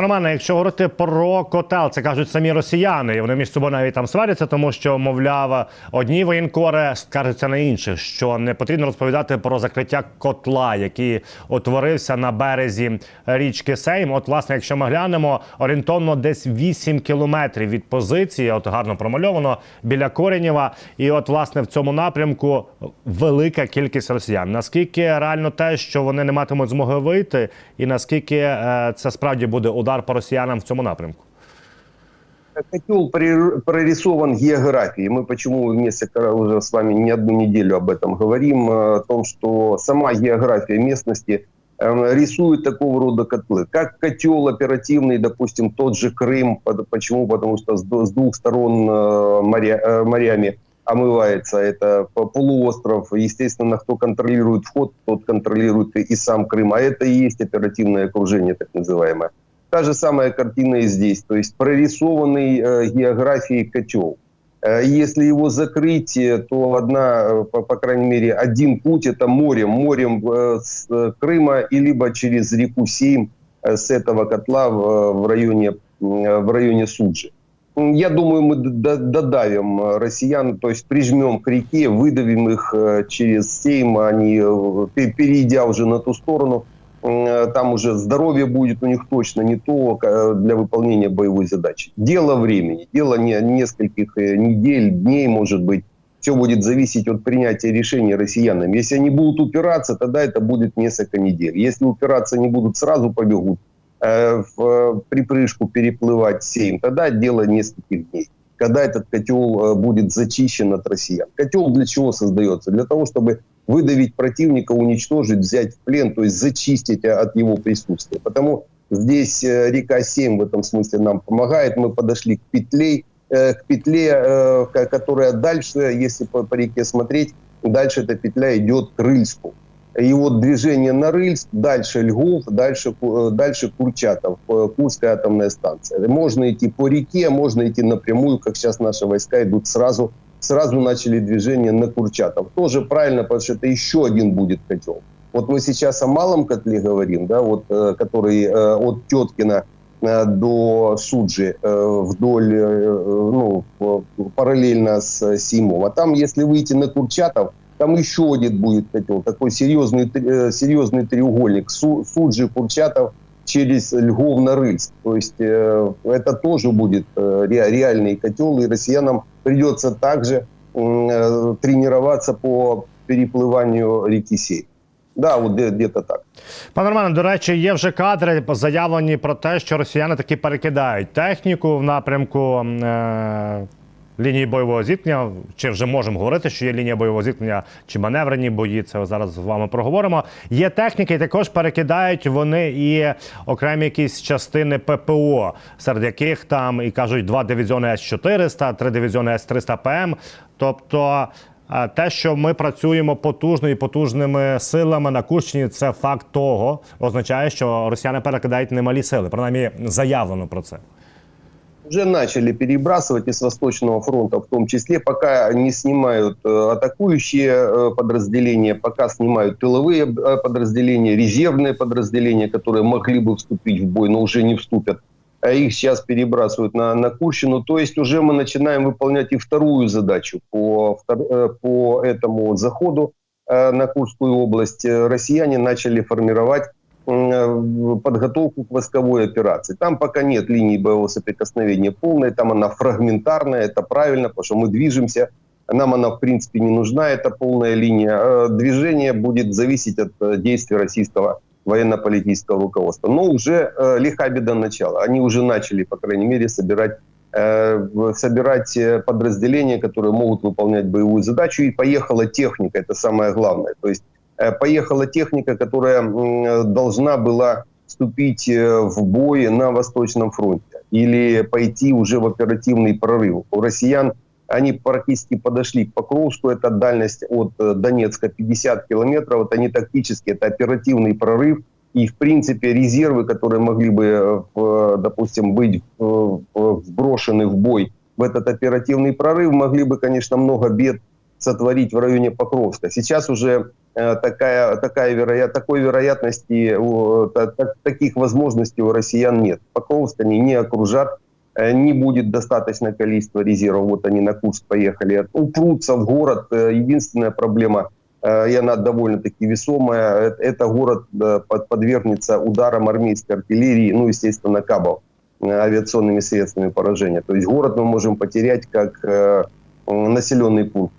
Пане Романе, якщо говорити про котел, це кажуть самі росіяни, і вони між собою навіть там сваряться, тому що, мовляв, одні воєнкори скаржаться на інших, що не потрібно розповідати про закриття котла, який утворився на березі річки Сейм. От, власне, якщо ми глянемо, орієнтовно десь 8 кілометрів від позиції, от гарно промальовано біля Коренєва. І от, власне, в цьому напрямку велика кількість росіян. Наскільки реально те, що вони не матимуть змоги вийти, і наскільки е, це справді буде удар по росіянам в цьому напрямку? Котел прорисован географией. Мы почему раз уже с вами не одну неделю об этом говорим, э, о том, что сама география местности э, рисует такого рода котлы. Как котел оперативный, допустим, тот же Крым. Почему? Потому что с двух сторон э, моря- э, морями омывается это по- полуостров. Естественно, кто контролирует вход, тот контролирует и сам Крым. А это и есть оперативное окружение, так называемое. Та же самая картина и здесь, то есть прорисованный э, географией котел. Э, Если его закрыть, то одна, по, по крайней мере, один путь это морем, морем э, с э, Крыма и либо через реку Сейм э, с этого котла в, э, в районе в районе Суджи. Я думаю, мы додавим россиян, то есть прижмем к реке, выдавим их через Сейм, они, пе- перейдя уже на ту сторону, там уже здоровье будет у них точно не то э, для выполнения боевой задачи. Дело времени, дело не нескольких э, недель, дней, может быть. Все будет зависеть от принятия решения россиянами. Если они будут упираться, тогда это будет несколько недель. Если упираться не будут, сразу побегут э, в э, припрыжку переплывать сейм, тогда дело нескольких дней. Когда этот котел э, будет зачищен от россиян. Котел для чего создается? Для того, чтобы выдавить противника, уничтожить, взять в плен, то есть зачистить а, от его присутствия. Потому здесь э, река Сейм в этом смысле нам помогает. Мы подошли к петле, э, к петле, э, ко- которая дальше, если по, по реке смотреть, дальше эта петля идет к Рыльску. И вот движение на Рыльск, дальше Львов, дальше, э, дальше Курчатов, э, Курская атомная станция. Можно идти по реке, можно идти напрямую, как сейчас наши войска идут сразу сразу начали движение на Курчатов. Тоже правильно, потому что это еще один будет котел. Вот мы сейчас о малом котле говорим, да, вот, э, который э, от Теткина э, до Суджи вдоль, ну, параллельно с Симом. А там, если выйти на Курчатов, там еще один будет котел, такой серьезный, серьезный треугольник. Су- Суджи, Курчатов через Львов на Рыльск. То есть э, это тоже будет э, ре- реальный котел, и россиянам придется также м, э, тренироваться по переплыванию реки Сей. Да, вот где- где-то так. Пане Романе, до речі, є вже кадри заявлені про те, що росіяни таки перекидають техніку в напрямку е- лінії бойового зіткнення. Чи вже можемо говорити, що є лінія бойового зіткнення чи маневрені бої? Це зараз з вами проговоримо. Є техніки, також перекидають вони і окремі якісь частини ППО, серед яких там і кажуть два дивізіони С-400, три дивізіони С-300 ПМ. Тобто. Те, що ми працюємо потужно і потужними силами на Курщині, це факт того, означає, що росіяни перекидають немалі сили. Принаймні заявлено про це. Уже начали перебрасывать из Восточного фронта, в том числе, пока не снимают э, атакующие э, подразделения, пока снимают тыловые э, подразделения, резервные подразделения, которые могли бы вступить в бой, но уже не вступят. А их сейчас перебрасывают на, на Курщину. То есть уже мы начинаем выполнять и вторую задачу по, по этому заходу на Курскую область. Россияне начали формировать подготовку к войсковой операции. Там пока нет линии боевого соприкосновения полной, там она фрагментарная, это правильно, потому что мы движемся, нам она в принципе не нужна, эта полная линия. Э, Движение будет зависеть от э, действий российского военно-политического руководства. Но уже э, лиха беда начала. Они уже начали, по крайней мере, собирать э, собирать э, подразделения, которые могут выполнять боевую задачу. И поехала техника, это самое главное. То есть э, поехала техника, которая м, должна была вступить э, в бой на Восточном фронте или пойти уже в оперативный прорыв. У россиян они практически подошли к Покровску, это дальность от э, Донецка 50 километров, вот они тактически, это оперативный прорыв, и в принципе резервы, которые могли бы, э, допустим, быть э, вброшены в бой в этот оперативный прорыв, могли бы, конечно, много бед сотворить в районе Покровска. Сейчас уже э, такая, такая вероя... такой вероятности, таких возможностей у россиян нет. Покровск они не окружат, э, не будет достаточное количество резервов. Вот они на Курск поехали. Упрутся в город. Э, Единственная проблема, э, и она довольно-таки весомая, э, это город э, под- подвергнется ударам армейской артиллерии, ну, естественно, кабов э, авиационными средствами поражения. То есть город мы можем потерять как э, населенный пункт,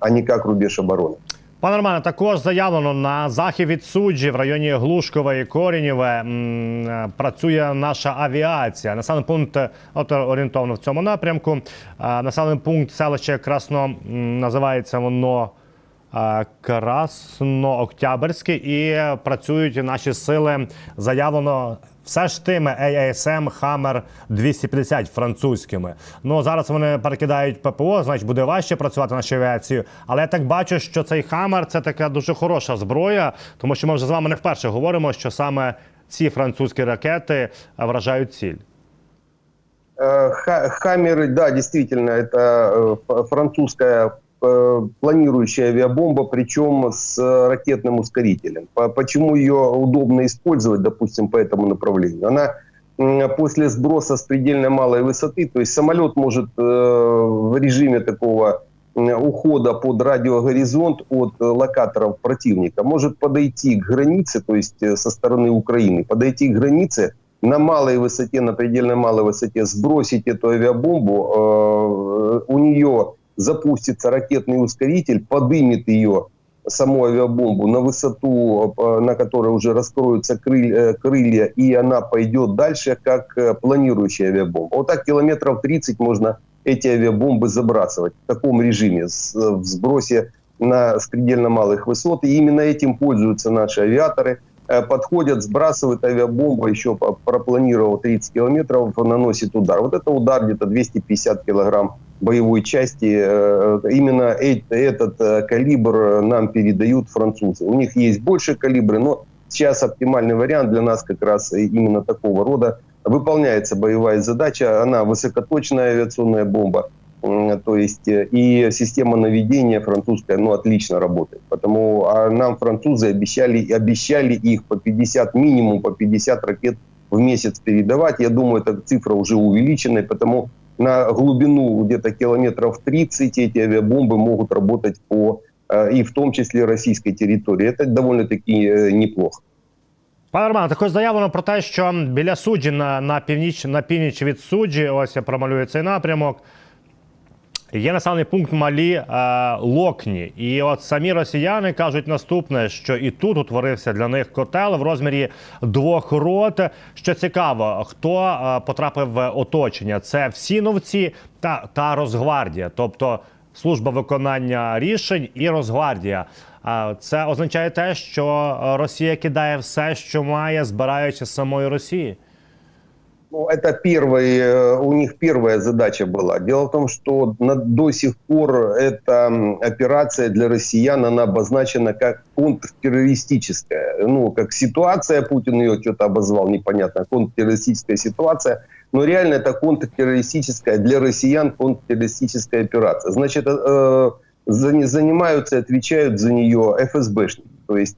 а не как рубеж обороны. Пане Романе, також заявлено на захід від суджі в районі Глушкове і Корінєве м, е, працює наша авіація. Населений пункт от орієнтовно в цьому напрямку. Е, Населений пункт селище Красно м, називається воно. е, Красно-Октябрьське і працюють наші сили. Заявлено все ж тими AASM Hammer 250 французькими. Ну зараз вони перекидають ППО, значить буде важче працювати нашою авіацією. Але я так бачу, що цей Хаммер це така дуже хороша зброя, тому що ми вже з вами не вперше говоримо, що саме ці французькі ракети е, вражають ціль. Э, Ха- Хаммеры, да, действительно, это э, ф- французская э, планирующая авиабомба, причем с э, ракетным ускорителем. По- Почему ее удобно использовать, допустим, по этому направлению? Она после сброса с предельно малой высоты, то есть самолет может э, в режиме такого ухода под радиогоризонт от э, локаторов противника, может подойти к границе, то есть э, со стороны Украины, подойти к границе, на малой высоте, на предельно малой высоте сбросить эту авиабомбу, э, у нее запустится ракетный ускоритель, подымет ее, саму авиабомбу, на высоту, э, на которой уже раскроются э, крылья, и она пойдет дальше, как э, планирующая авиабомба. Вот так километров 30 можно эти авиабомбы забрасывать в таком режиме, в сбросе на, с предельно малых высот. И именно этим пользуются наши авиаторы – подходят, сбрасывают авиабомбу, еще пропланировал 30 километров, наносит удар. Вот это удар где-то 250 килограмм боевой части. Э, Именно э- этот э, калибр нам передают французы. У них есть больше калибры, но сейчас оптимальный вариант для нас как раз именно такого рода. Выполняется боевая задача, она высокоточная авиационная бомба, то есть и система наведения французская, ну, отлично работает. Потому а нам французы обещали, обещали их по 50, минимум по 50 ракет в месяц передавать. Я думаю, эта цифра уже увеличена, потому на глубину где-то километров 30 эти авиабомбы могут работать по э, и в том числе российской территории. Это довольно-таки э, неплохо. Пане Романе, також заявлено про те, що біля суджі на, на північ на північ від суджі, ось я промалюю цей напрямок. Є населений пункт Малі е, Локні. І от самі росіяни кажуть наступне, що і тут утворився для них котел в розмірі двох рот. Що цікаво, хто е, потрапив в оточення? Це всі новці та, та Росгвардія, тобто служба виконання рішень і Росгвардія. А це означає те, що Росія кидає все, що має, збираючи самої Росії. Ну, это первый, э, у них первая задача была. Дело в том, что на- до сих пор эта операция для россиян, она обозначена как контртеррористическая. Ну, как ситуация, Путин ее что-то обозвал, непонятно, контртеррористическая ситуация. Но реально это контртеррористическая для россиян контртеррористическая операция. Значит, э, за- занимаются, отвечают за нее ФСБшники, то есть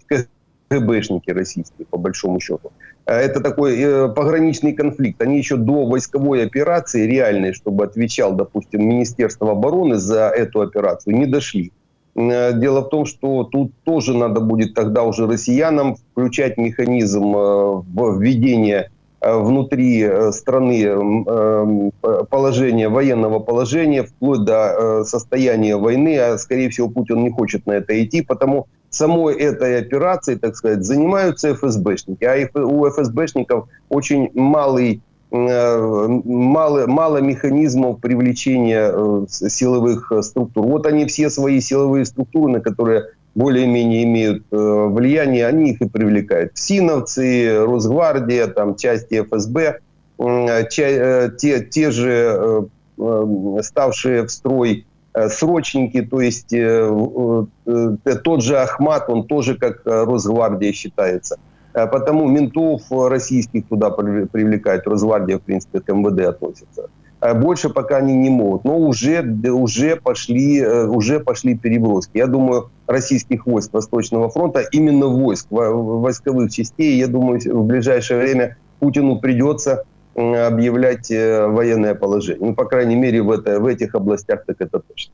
КГБшники российские, по большому счету. Э, Это такой э, пограничный конфликт. Они еще до войсковой операции реальной, чтобы отвечал, допустим, Министерство обороны за эту операцию, не дошли. Э, Дело в том, что тут тоже надо будет тогда уже россиянам включать механизм э, введения внутри страны положения, военного положения, вплоть до состояния войны. А, скорее всего, Путин не хочет на это идти, потому самой этой операцией, так сказать, занимаются ФСБшники. А у ФСБшников очень малый э, мало, мало механизмов привлечения э, силовых э, структур. Вот они все свои силовые структуры, на которые более-менее имеют влияние, они их и привлекают. СИНовцы, Росгвардия, там части ФСБ, те, те же ставшие в строй срочники, то есть э, э, э, тот же Ахмат, он тоже как э, Росгвардия считается. Э, Потому ментов э, российских туда при- привлекают, Росгвардия, в принципе, к МВД относится. Э, Больше пока они не могут, но уже, уже, пошли, э, уже пошли переброски. Я думаю, российских войск Восточного фронта, именно войск, во- войсковых частей, я думаю, в ближайшее время Путину придется объявлять э, военное положение. Ну, по крайней мере, в, это, в этих областях так это точно.